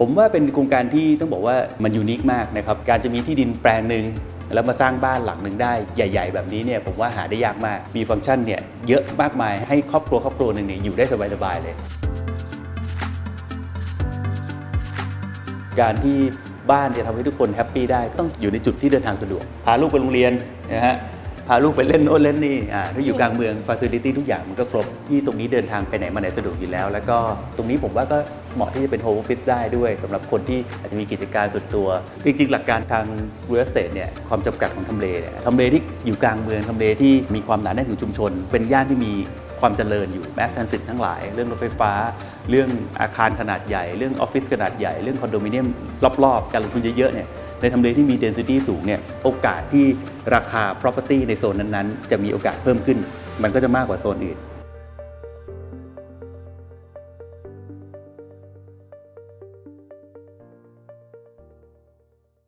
ผมว่าเป็นโครงการที่ต้องบอกว่ามันยูนิคมากนะครับ การจะมีที่ดินแปลงหนึ่งแล้วมาสร้างบ้านหลังหนึ่งได้ใหญ่ ๆ แบบนี้เนี่ยผมว่าหาได้ยากมาก มีฟังก์ชันเนี่ยเยอะมากมายให้ครอบครัวครอบครัวหนึ่งเนี่ยอยู่ได้สบาย ๆ เลย การที่บ้านจะทำให้ทุกคนแฮปปี้ได้ต้องอยู่ในจุดที่เดินทางสะดวก พาลูกไปโรงเรียนนะฮะ พาลูกไปเล่นโน่นเล่นนี่อ่าถ้าอยู่กลางเมืองฟ a ซิลิตี้ทุกอย่างมันก็ครบที่ตรงนี้เดินทางไปไหนมาไหนสะดวกอยู่แล้ว แล้วก็ตรงนี้ผมว่าก็เหมาะที่จะเป็นโฮมออฟฟิศได้ด้วยสำหรับคนที่อาจจะมีกิจการส่วนตัว จริงๆ หลักการทาง real estate เนี่ยความจำกัดของทำเลเนี่ยทำเลที่อยู่กลางเมืองทำเลที่มีความหนาแน่นของชุมชน เป็นย่านที่มีความเจริญอยู่แมสทันสิตทั้งหลาย เรื่องรถไฟฟ้า เรื่องอาคารขนาดใหญ่ เรื่องออฟฟิศขนาดใหญ่ เรื่องคอนโดมิเนียมรอบๆ การลงทุนเยอะๆเนี่ย ในทำเลที่มี density สูงเนี่ยโอกาสที่ราคา property ในโซนนั้นๆ จะมีโอกาสเพิ่มขึ้น มันก็จะมากกว่าโซนอื่น